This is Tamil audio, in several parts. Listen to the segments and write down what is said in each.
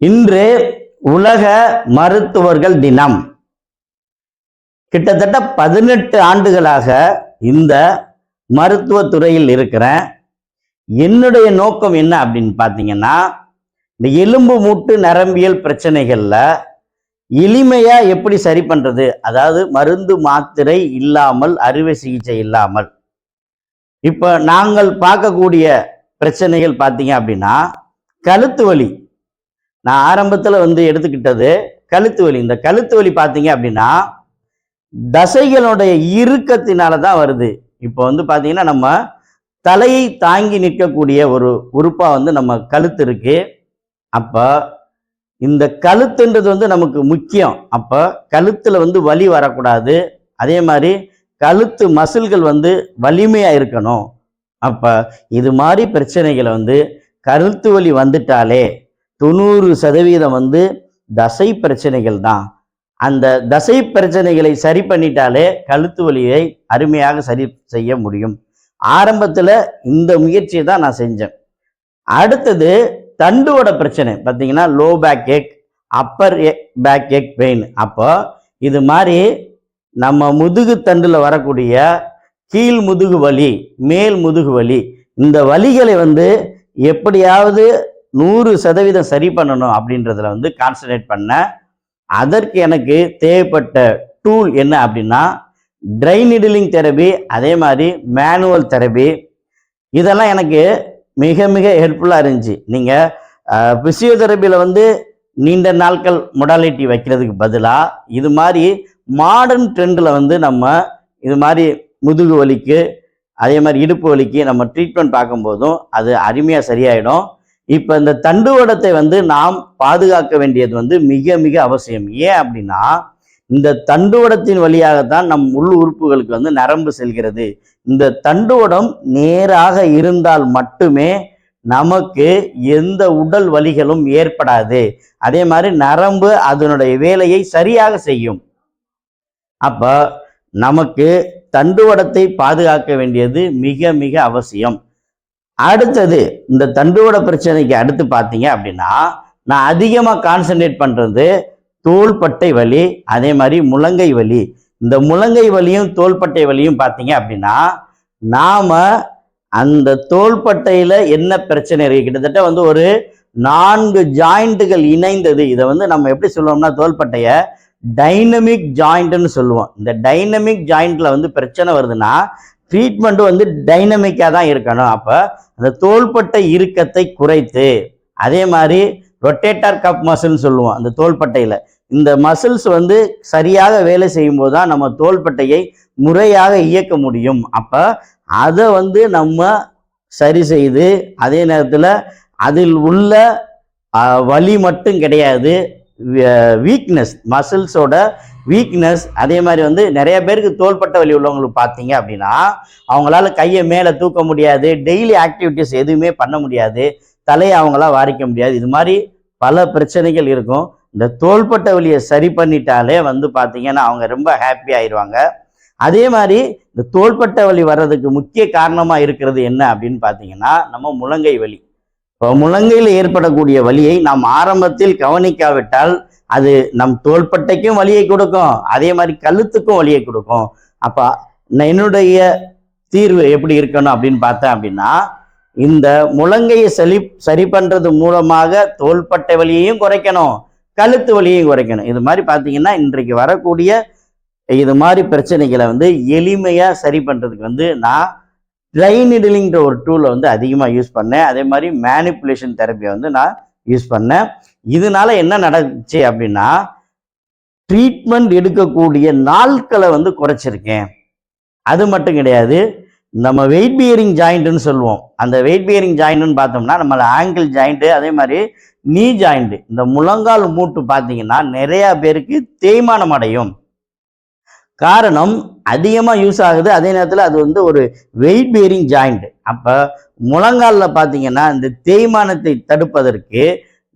இன்று உலக மருத்துவர்கள் தினம். கிட்டத்தட்ட பதினெட்டு ஆண்டுகளாக இந்த மருத்துவ துறையில் இருக்கிறேன். என்னுடைய நோக்கம் என்ன அப்படின்னு பார்த்தீங்கன்னா இந்த எலும்பு மூட்டு நரம்பியல் பிரச்சனைகளில் எளிமையாக எப்படி சரி பண்ணுறது அதாவது மருந்து மாத்திரை இல்லாமல் அறுவை சிகிச்சை இல்லாமல். இப்போ நாங்கள் பார்க்கக்கூடிய பிரச்சனைகள் பார்த்தீங்க அப்படின்னா கழுத்து வலி. நான் ஆரம்பத்தில் வந்து எடுத்துக்கிட்டது கழுத்து வலி. இந்த கழுத்து வலி பார்த்தீங்க அப்படின்னா தசைகளுடைய இறுக்கத்தினால தான் வருது. இப்போ வந்து பார்த்தீங்கன்னா நம்ம தலையை தாங்கி நிற்கக்கூடிய ஒரு உறுப்பாக வந்து நம்ம கழுத்து இருக்கு. அப்போ இந்த கழுத்துன்றது வந்து நமக்கு முக்கியம். அப்போ கழுத்தில் வந்து வலி வரக்கூடாது. அதே மாதிரி கழுத்து மசில்கள் வந்து வலிமையாக இருக்கணும். அப்போ இது மாதிரி பிரச்சனைகளை வந்து கழுத்து வலி வந்துட்டாலே தொண்ணூறு சதவீதம் வந்து தசை பிரச்சனைகள் தான். அந்த தசை பிரச்சனைகளை சரி பண்ணிட்டாலே கழுத்து வலியை அருமையாக சரி செய்ய முடியும். ஆரம்பத்தில் இந்த முயற்சியை தான் நான் செஞ்சேன். அடுத்தது தண்டுவோட பிரச்சனை. பார்த்தீங்கன்னா low back ache upper back ache pain அப்போ இது மாதிரி நம்ம முதுகு தண்டில் வரக்கூடிய கீழ் முதுகு வலி மேல் முதுகு வலி இந்த வலிகளை வந்து எப்படியாவது நூறு சதவீதம் சரி பண்ணணும் அப்படின்றதுல வந்து கான்சன்ட்ரேட் பண்ணேன் அதற்கு எனக்கு தேவைப்பட்ட டூல் என்ன அப்படின்னா ட்ரை நிடிலிங் தெரபி அதே மாதிரி மேனுவல் தெரபி இதெல்லாம் எனக்கு மிக மிக ஹெல்ப்ஃபுல்லாக இருந்துச்சு. நீங்கள் ஃபிசியோதெரபியில் வந்து நீண்ட நாட்கள் மொடாலிட்டி வைக்கிறதுக்கு பதிலாக இது மாதிரி மாடர்ன் ட்ரெண்டில் வந்து நம்ம இது மாதிரி முதுகு வலிக்கு அதே மாதிரி இடுப்பு வலிக்கு நம்ம ட்ரீட்மெண்ட் பார்க்கும்போதும் அது அருமையாக சரியாயிடும். இப்போ இந்த தண்டுவடத்தை வந்து நாம் பாதுகாக்க வேண்டியது வந்து மிக மிக அவசியம். ஏன் அப்படின்னா இந்த தண்டுவடத்தின் வழியாகத்தான் நம் உள் உறுப்புகளுக்கு வந்து நரம்பு செல்கிறது. இந்த தண்டுவடம் நேராக இருந்தால் மட்டுமே நமக்கு எந்த உடல் வலிகளும் ஏற்படாது. அதே மாதிரி நரம்பு அதனுடைய வேலையை சரியாக செய்யும். அப்போ நமக்கு தண்டுவடத்தை பாதுகாக்க வேண்டியது மிக மிக அவசியம். அடுத்தது இந்த தண்டுவட பிரச்சனைக்கு அடுத்து பார்த்தீங்க அப்படின்னா நான் அதிகமாக கான்சென்ட்ரேட் பண்ணுறது தோள்பட்டை வலி அதே மாதிரி முழங்கை வலி. இந்த முழங்கை வலியும் தோள்பட்டை வலியும் பார்த்தீங்க அப்படின்னா நாம் அந்த தோள்பட்டையில் என்ன பிரச்சனை இருக்குது கிட்டத்தட்ட வந்து ஒரு நான்கு ஜாயிண்ட்டுகள் இணைந்தது. இதை வந்து நம்ம எப்படி சொல்லுவோம்னா தோள்பட்டையை டைனமிக் ஜாயிண்ட்னு சொல்லுவோம். இந்த டைனமிக் ஜாயிண்ட்ல வந்து பிரச்சனை வருதுன்னா ட்ரீட்மெண்ட் வந்து டைனமிக்காக தான் இருக்கணும். அப்போ அந்த தோள்பட்டை இறுக்கத்தை குறைத்து அதே மாதிரி ரொட்டேட்டர் கப் மசில்னு சொல்லுவோம் அந்த தோள்பட்டையில். இந்த மசில்ஸ் வந்து சரியாக வேலை செய்யும்போது தான் நம்ம தோள்பட்டையை முறையாக இயக்க முடியும். அப்போ அதை வந்து நம்ம சரி செய்து அதே நேரத்தில் அதில் உள்ள வலி மட்டும் கிடையாது. வீக்னஸ் மசில்ஸோட வீக்னஸ் அதே மாதிரி வந்து நிறைய பேருக்கு தோள்பட்ட வலி உள்ளவங்களுக்கு பார்த்தீங்க அப்படின்னா அவங்களால கையை மேலே தூக்க முடியாது டெய்லி ஆக்டிவிட்டிஸ் எதுவுமே பண்ண முடியாது தலையை அவங்களால வாரிக்க முடியாது. இது மாதிரி பல பிரச்சனைகள் இருக்கும். இந்த தோள்பட்ட வலியை சரி பண்ணிட்டாலே வந்து பார்த்தீங்கன்னா அவங்க ரொம்ப ஹாப்பி ஆயிடுவாங்க. அதே மாதிரி இந்த தோள்பட்ட வலி வர்றதுக்கு முக்கிய காரணமாக இருக்கிறது என்ன அப்படின்னு பார்த்தீங்கன்னா நம்ம முழங்கை வலி. முழங்கையில் ஏற்படக்கூடிய வலியை நாம் ஆரம்பத்தில் கவனிக்காவிட்டால் அது நம் தோள்பட்டைக்கும் வலியை கொடுக்கும். அதே மாதிரி கழுத்துக்கும் வலியை கொடுக்கும். அப்போ என்னுடைய தீர்வு எப்படி இருக்கணும் அப்படின்னு பார்த்தேன் அப்படின்னா இந்த முழங்கையை சரி சரி பண்ணுறது மூலமாக தோள்பட்டை வலியையும் குறைக்கணும் கழுத்து வலியையும் குறைக்கணும். இது மாதிரி பார்த்தீங்கன்னா இன்றைக்கு வரக்கூடிய இது மாதிரி பிரச்சனைகளை வந்து எளிமையாக சரி பண்ணுறதுக்கு வந்து நான் லைன் நிடிலிங்கிற ஒரு டூலை வந்து அதிகமாக யூஸ் பண்ணேன். அதே மாதிரி மேனிப்புலேஷன் தெரப்பியை வந்து நான் யூஸ் பண்ணேன். இதனால என்ன நடந்துச்சு அப்படின்னா ட்ரீட்மெண்ட் எடுக்கக்கூடிய நாட்களை வந்து குறைச்சிருக்கேன். அது மட்டும் கிடையாது நம்ம வெயிட் பியரிங் ஜாயிண்ட்னு சொல்லுவோம். அந்த வெயிட் பியரிங் ஜாயிண்ட்னு பார்த்தோம்னா நம்மள ஆங்கிள் ஜாயிண்ட்டு அதே மாதிரி நீ ஜாயிண்ட்டு இந்த முழங்கால் மூட்டு பார்த்தீங்கன்னா நிறையா பேருக்கு தேய்மானம் அடையும். காரணம் அதிகமாக யூஸ் ஆகுது. அதே நேரத்தில் அது வந்து ஒரு வெயிட் பேரிங் ஜாயிண்ட் அப்போ முழங்காலில் பார்த்தீங்கன்னா இந்த தேய்மானத்தை தடுப்பதற்கு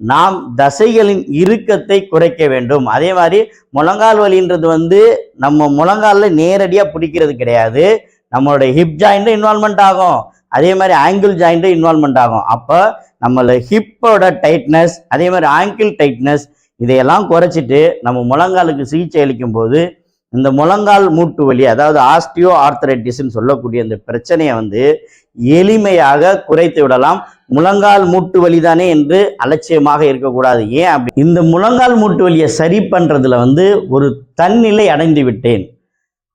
நாம் தசைகளின் இறுக்கத்தை குறைக்க வேண்டும். அதே மாதிரி முழங்கால் வலின்றது வந்து நம்ம முழங்காலில் நேரடியாக பிடிக்கிறது கிடையாது. நம்மளுடைய ஹிப் ஜாயிண்ட் இன்வால்மெண்ட் ஆகும். அதே மாதிரி ஆங்கிள் ஜாயிண்ட்டும் இன்வால்மெண்ட் ஆகும். அப்போ நம்மளோட ஹிப்போட டைட்னஸ் அதே மாதிரி ஆங்கிள் டைட்னஸ் இதையெல்லாம் குறைச்சிட்டு நம்ம முழங்காலுக்கு சிகிச்சை அளிக்கும் போது இந்த முழங்கால் மூட்டு வலி அதாவது ஆஸ்டியோ ஆர்த்தரைட்டிஸ்ன்னு சொல்லக்கூடிய இந்த பிரச்சனையை வந்து எளிமையாக குறைத்து விடலாம். முழங்கால் மூட்டு வலி தானே என்று அலட்சியமாக இருக்கக்கூடாது. ஏன் அப்படி? இந்த முழங்கால் மூட்டு வலியை சரி பண்ணுறதுல வந்து ஒரு தன்னிலை அடைந்து விட்டேன்.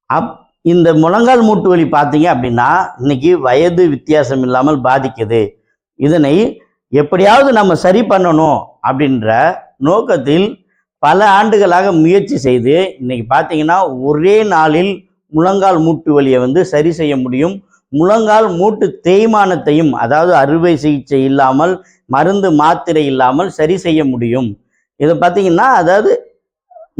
அப் இந்த முழங்கால் மூட்டு வலி பார்த்தீங்க அப்படின்னா இன்னைக்கு வயது வித்தியாசம் இல்லாமல் பாதிக்குது. இதனை எப்படியாவது நம்ம சரி பண்ணணும் அப்படின்ற நோக்கத்தில் பல ஆண்டுகளாக முயற்சி செய்து இன்னைக்கு பார்த்தீங்கன்னா ஒரே நாளில் முழங்கால் மூட்டு வலியை வந்து சரி செய்ய முடியும். முழங்கால் மூட்டு தேய்மானத்தையும் அதாவது அறுவை சிகிச்சை இல்லாமல் மருந்து மாத்திரை இல்லாமல் சரி செய்ய முடியும். இதை பார்த்தீங்கன்னா அதாவது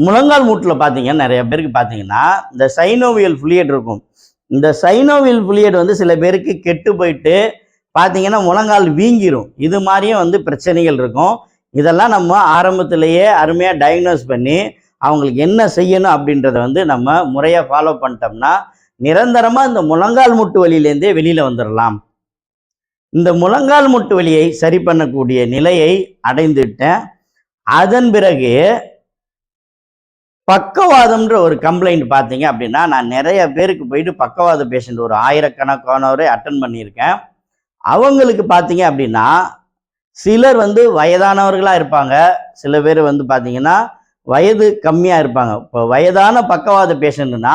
முழங்கால் மூட்டில் பார்த்தீங்கன்னா நிறைய பேருக்கு பார்த்தீங்கன்னா இந்த சைனோவியல் ஃபுளியட் இருக்கும். இந்த சைனோவியல் ஃபுளியட் வந்து சில பேருக்கு கெட்டு போயிட்டு பார்த்தீங்கன்னா முழங்கால் வீங்கிரும். இது மாதிரியும் வந்து பிரச்சனைகள் இருக்கும். இதெல்லாம் நம்ம ஆரம்பத்திலேயே அருமையாக டயக்னோஸ் பண்ணி அவங்களுக்கு என்ன செய்யணும் அப்படின்றத வந்து நம்ம முறையாக ஃபாலோ பண்ணிட்டோம்னா நிரந்தரமாக இந்த முழங்கால் முட்டு வலியிலேருந்தே வெளியில் வந்துடலாம் இந்த முழங்கால் முட்டு வலியை சரி பண்ணக்கூடிய நிலையை அடைந்துட்டேன். அதன் பிறகு பக்கவாதம்ன்ற ஒரு கம்ப்ளைண்ட் பார்த்தீங்க அப்படின்னா நான் நிறைய பேருக்கு போயிட்டு பக்கவாத பேஷண்ட் ஒரு ஆயிரக்கணக்கானவரை அட்டன் பண்ணியிருக்கேன். அவங்களுக்கு பார்த்தீங்க அப்படின்னா சிலர் வந்து வயதானவர்களாக இருப்பாங்க. சில பேர் வந்து பார்த்தீங்கன்னா வயது கம்மியாக இருப்பாங்க. இப்போ வயதான பக்கவாத பேஷண்ட்னா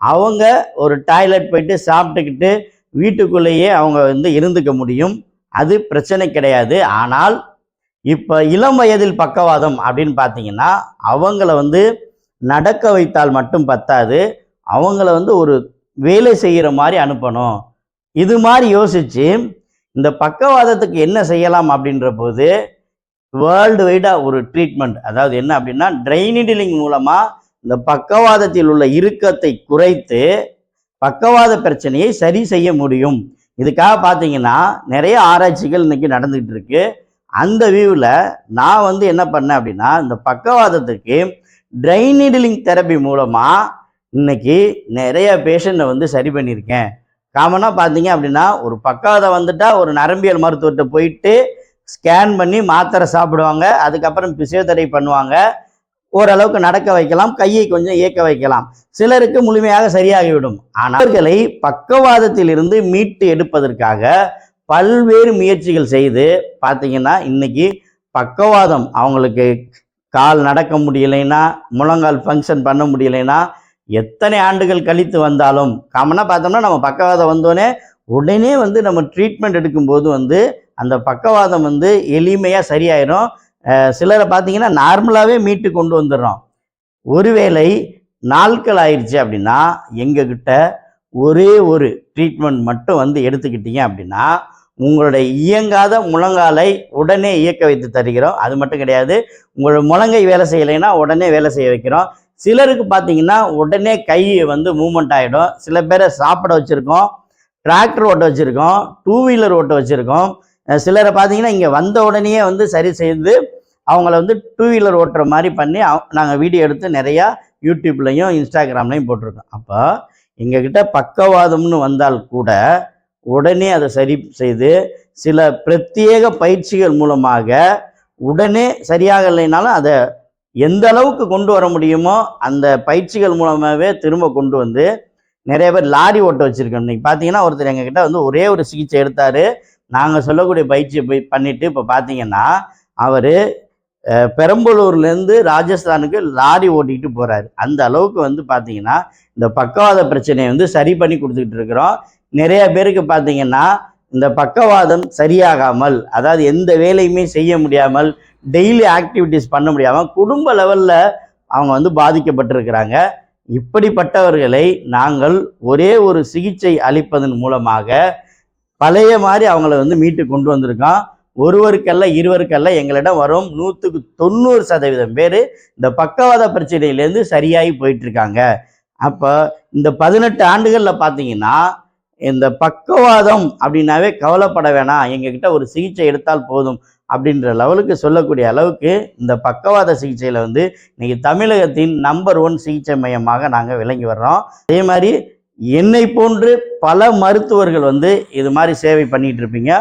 அவங்க ஒரு டாய்லெட் போயிட்டு சாப்பிட்டுக்கிட்டு வீட்டுக்குள்ளேயே அவங்க வந்து இருந்துக்க முடியும். அது பிரச்சனை கிடையாது. ஆனால் இப்போ இளம் வயதில் பக்கவாதம் அப்படின்னு பார்த்தீங்கன்னா அவங்கள வந்து நடக்க வைத்தால் மட்டும் பத்தாது. அவங்கள வந்து ஒரு வேலை செய்கிற மாதிரி அனுப்பணும். இது மாதிரி யோசிச்சு இந்த பக்கவாதத்துக்கு என்ன செய்யலாம் அப்படின்ற போது வேர்ல்டு வைடாக ஒரு ட்ரீட்மெண்ட் அதாவது என்ன அப்படின்னா ட்ரைனிடிலிங் மூலமாக இந்த பக்கவாதத்தில் உள்ள இறுக்கத்தை குறைத்து பக்கவாத பிரச்சனையை சரி செய்ய முடியும். இதுக்காக பார்த்தீங்கன்னா நிறைய ஆராய்ச்சிகள் இன்றைக்கி நடந்துகிட்டு இருக்கு. அந்த வியூவில் நான் வந்து என்ன பண்ணேன் அப்படின்னா இந்த பக்கவாதத்துக்கு ட்ரைனிடிலிங் தெரப்பி மூலமாக இன்னைக்கு நிறைய பேஷண்ட்டை வந்து சரி பண்ணியிருக்கேன். காமனாக பார்த்தீங்க அப்படின்னா ஒரு பக்கவாதம் வந்துட்டால் ஒரு நரம்பியல் மருத்துவர்கிட்ட போயிட்டு ஸ்கேன் பண்ணி மாத்திரை சாப்பிடுவாங்க. அதுக்கப்புறம் பிசியோதெரபி பண்ணுவாங்க. ஓரளவுக்கு நடக்க வைக்கலாம். கையை கொஞ்சம் இயக்க வைக்கலாம். சிலருக்கு முழுமையாக சரியாகிவிடும். ஆனால் அவர்களை பக்கவாதத்திலிருந்து மீட்டு எடுப்பதற்காக பல்வேறு முயற்சிகள் செய்து பார்த்தீங்கன்னா இன்னைக்கு பக்கவாதம். அவங்களுக்கு கால் நடக்க முடியலைன்னா முழங்கால் ஃபங்க்ஷன் பண்ண முடியலைன்னா எத்தனை ஆண்டுகள் கழித்து வந்தாலும் காமனாக பார்த்தோம்னா நம்ம பக்கவாதம் வந்தோடனே உடனே வந்து நம்ம ட்ரீட்மெண்ட் எடுக்கும்போது வந்து அந்த பக்கவாதம் வந்து எளிமையாக சரியாயிடும் சிலரை பார்த்தீங்கன்னா நார்மலாகவே மீட்டு கொண்டு வந்துடுறோம். ஒருவேளை நாட்கள் ஆயிடுச்சு அப்படின்னா எங்ககிட்ட ஒரே ஒரு ட்ரீட்மெண்ட் மட்டும் வந்து எடுத்துக்கிட்டீங்க அப்படின்னா உங்களுடைய இயங்காத முழங்காலை உடனே இயக்க வைத்து தருகிறோம். அது மட்டும் கிடையாது. உங்களோட முழங்கை வேலை செய்யலைன்னா உடனே வேலை செய்ய வைக்கிறோம். சிலருக்கு பார்த்தீங்கன்னா உடனே கை வந்து மூமெண்ட் ஆகிடும் சில பேரை சாப்பிட வச்சுருக்கோம் டிராக்டர் ஓட்ட வச்சுருக்கோம் டூ வீலர் ஓட்ட வச்சுருக்கோம். சிலரை பார்த்தீங்கன்னா இங்கே வந்த உடனேயே வந்து சரி செய்து அவங்கள வந்து டூ வீலர் ஓட்டுற மாதிரி பண்ணி நாங்கள் வீடியோ எடுத்து நிறையா யூடியூப்லையும் இன்ஸ்டாகிராம்லேயும் போட்டிருக்கோம். அப்போ எங்ககிட்ட பக்கவாதம்னு வந்தால் கூட உடனே அதை சரி செய்து சில பிரத்யேக பயிற்சிகள் மூலமாக உடனே சரியாக இல்லைனாலும் அதை எந்த அளவுக்கு கொண்டு வர முடியுமோ அந்த பயிற்சிகள் மூலமாகவே திரும்ப கொண்டு வந்து நிறைய பேர் லாரி ஓட்ட வச்சுருக்கோம் இன்றைக்கி பார்த்தீங்கன்னா ஒருத்தர் எங்ககிட்ட வந்து ஒரே ஒரு சிகிச்சை எடுத்தார். நாங்கள் சொல்லக்கூடிய பயிற்சியை போய் பண்ணிவிட்டு இப்போ பார்த்தீங்கன்னா அவர் பெரம்பலூர்லேருந்து ராஜஸ்தானுக்கு லாரி ஓட்டிக்கிட்டு போகிறாரு அந்த அளவுக்கு வந்து பார்த்தீங்கன்னா இந்த பக்கவாத பிரச்சனையை வந்து சரி பண்ணி கொடுத்துக்கிட்டு இருக்கிறோம். நிறைய பேருக்கு பார்த்தீங்கன்னா இந்த பக்கவாதம் சரியாகாமல் அதாவது எந்த வேலையுமே செய்ய முடியாமல் டெய்லி ஆக்டிவிட்டீஸ் பண்ண முடியாமல் குடும்ப லெவலில் அவங்க வந்து பாதிக்கப்பட்டிருக்கிறாங்க. இப்படிப்பட்டவர்களை நாங்கள் ஒரே ஒரு சிகிச்சை அளிப்பதன் மூலமாக பழைய மாதிரி அவங்கள வந்து மீட்டு கொண்டு வந்திருக்கோம். ஒருவருக்கல்ல இருவருக்கல்ல எங்களிடம் வரும் நூற்றுக்கு தொண்ணூறு சதவீதம் பேர் இந்த பக்கவாத பிரச்சனையிலேருந்து சரியாகி போயிட்டு இருக்காங்க அப்போ இந்த பதினெட்டு ஆண்டுகளில் பார்த்தீங்கன்னா இந்த பக்கவாதம் அப்படின்னாவே கவலைப்பட வேணாம். எங்ககிட்ட ஒரு சிகிச்சை எடுத்தால் போதும். அப்படின்ற லெவலுக்கு சொல்லக்கூடிய அளவுக்கு இந்த பக்கவாத சிகிச்சையில் வந்து இன்றைக்கி தமிழகத்தின் நம்பர் ஒன் சிகிச்சை மையமாக நாங்கள் விளங்கி வர்றோம். அதே மாதிரி என்னை போன்று பல மருத்துவர்கள் வந்து இது மாதிரி சேவை பண்ணிகிட்டு இருப்பீங்க.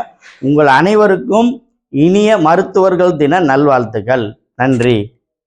உங்கள் அனைவருக்கும் இனிய மருத்துவர்கள் தின நல்வாழ்த்துக்கள். நன்றி.